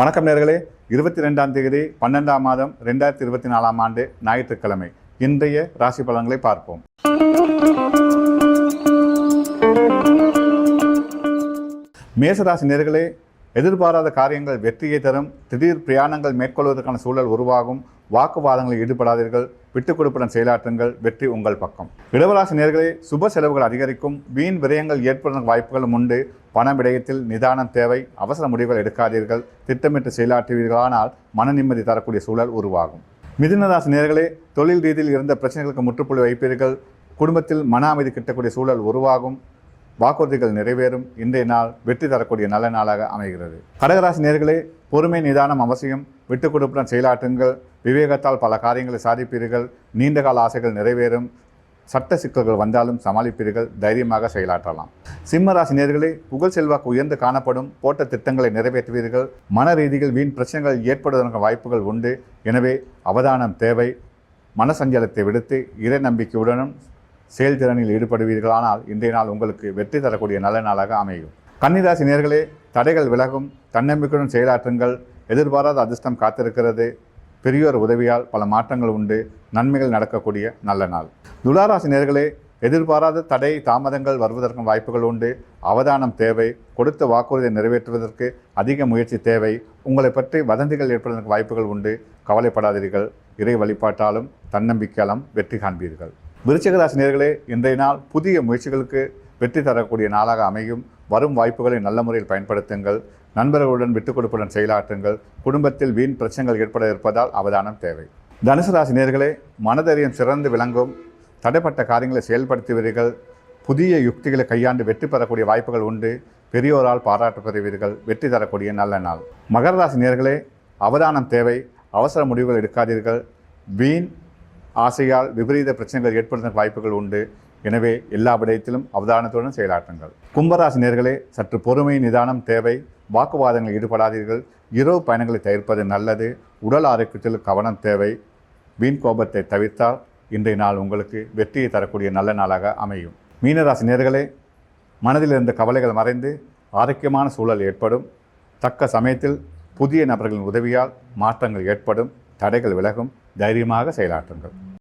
வணக்கம் நேர்களே. இருபத்தி ரெண்டாம் தேதி பன்னெண்டாம் மாதம் ரெண்டாயிரத்தி இருபத்தி நாலாம் ஆண்டு ஞாயிற்றுக்கிழமை. இன்றைய ராசி பலன்களை பார்ப்போம். மேசராசி நேர்களே எதிர்பாராத காரியங்கள் வெற்றியை தரும் திடீர் பிரயாணங்கள் மேற்கொள்வதற்கான சூழல் உருவாகும் வாக்குவாதங்களில் ஈடுபடாதீர்கள் விட்டுக் கொடுப்புடன் செயலாற்றுங்கள் வெற்றி உங்கள் பக்கம். இடவராசி நேர்களே சுப செலவுகள் அதிகரிக்கும் வீண் விரயங்கள் ஏற்படுவதற்கு வாய்ப்புகளும் உண்டு பண விடயத்தில் நிதானம் தேவை அவசர முடிவுகள் எடுக்காதீர்கள் திட்டமிட்டு செயலாற்றுவீர்களானால் மன நிம்மதி தரக்கூடிய சூழல் உருவாகும். மிதுனராசி நேர்களே தொழில் ரீதியில் இருந்த பிரச்சனைகளுக்கு முற்றுப்புள்ளி வைப்பீர்கள் குடும்பத்தில் மன அமைதி கிட்டக்கூடிய சூழல் உருவாகும் வாக்குறுதிகள் நிறைவேறும் இன்றைய நாள் வெற்றி தரக்கூடிய நல்ல நாளாக அமைகிறது. கடகராசி நேர்களே பொறுமை நிதானம் அவசியம் விட்டுக் கொடுப்புடன் செயலாற்றுங்கள் விவேகத்தால் பல காரியங்களை சாதிப்பீர்கள் நீண்டகால ஆசைகள் நிறைவேறும் சட்ட சிக்கல்கள் வந்தாலும் சமாளிப்பீர்கள் தைரியமாக செயலாற்றலாம். சிம்ம ராசி நேர்களை புகழ் செல்வாக்கு உயர்ந்து காணப்படும் போட்ட திட்டங்களை நிறைவேற்றுவீர்கள். மன ரீதியில் வீண் பிரச்சனைகள் ஏற்படுவதற்கு வாய்ப்புகள் உண்டு. எனவே அவதானம் தேவை. மனசஞ்சலத்தை விடுத்து இறை நம்பிக்கையுடனும் செயல்திறனில் ஈடுபடுவீர்களானால் இன்றைய நாள் உங்களுக்கு வெற்றி தரக்கூடிய நல்ல நாளாக அமையும். கன்னிராசி நேர்களே தடைகள் விலகும். தன்னம்பிக்கையுடன் செயலாற்றுங்கள். எதிர்பாராத அதிர்ஷ்டம் காத்திருக்கிறது. பெரியோர் உதவியால் பல மாற்றங்கள் உண்டு. நன்மைகள் நடக்கக்கூடிய நல்ல நாள். துளாராசி நேர்களே எதிர்பாராத தடை தாமதங்கள் வருவதற்கும் வாய்ப்புகள் உண்டு. அவதானம் தேவை. கொடுத்த வாக்குறுதியை நிறைவேற்றுவதற்கு அதிக முயற்சி தேவை. உங்களை பற்றி வதந்திகள் ஏற்படுவதற்கு வாய்ப்புகள் உண்டு. கவலைப்படாதீர்கள். இறை வழிபாட்டாலும் தன்னம்பிக்கையாலும் வெற்றி காண்பீர்கள். விருச்சகராசி நேர்களே இன்றைய நாள் புதிய முயற்சிகளுக்கு வெற்றி தரக்கூடிய நாளாக அமையும். வரும் வாய்ப்புகளை நல்ல முறையில் பயன்படுத்துங்கள். நண்பர்களுடன் விட்டுக் கொடுப்புடன் செயலாற்றுங்கள். குடும்பத்தில் வீண் பிரச்சனைகள் ஏற்பட இருப்பதால் அவதானம் தேவை. தனுசு ராசி நேர்களே மனதைரியம் சிறந்து விளங்கும். தடைப்பட்ட காரியங்களை செயல்படுத்துவீர்கள். புதிய யுக்திகளை கையாண்டு வெற்றி பெறக்கூடிய வாய்ப்புகள் உண்டு. பெரியோரால் பாராட்டு பெறுவீர்கள். வெற்றி தரக்கூடிய நல்ல நாள். மகர ராசி நேர்களே அவதானம் தேவை. அவசர முடிவுகள் எடுக்காதீர்கள். வீண் ஆசையால் விபரீத பிரச்சனைகள் ஏற்படுத்த வாய்ப்புகள் உண்டு. எனவே எல்லா விடயத்திலும் அவதானத்துடன் செயலாற்றுங்கள். கும்பராசி நேர்களே சற்று பொறுமை நிதானம் தேவை. வாக்குவாதங்களில் ஈடுபடாதீர்கள். இரவு பயணங்களை தவிர்ப்பது நல்லது. உடல் ஆரோக்கியத்தில் கவனம் தேவை. வீண் கோபத்தை தவிர்த்தால் இன்றைய நாள் உங்களுக்கு வெற்றியை தரக்கூடிய நல்ல நாளாக அமையும். மீனராசி நேர்களே மனதில் இருந்த கவலைகள் மறைந்து ஆரோக்கியமான சூழல் ஏற்படும். தக்க சமயத்தில் புதிய நபர்களின் உதவியால் மாற்றங்கள் ஏற்படும். தடைகள் விலகும். தைரியமாக செயலாற்றுங்கள்.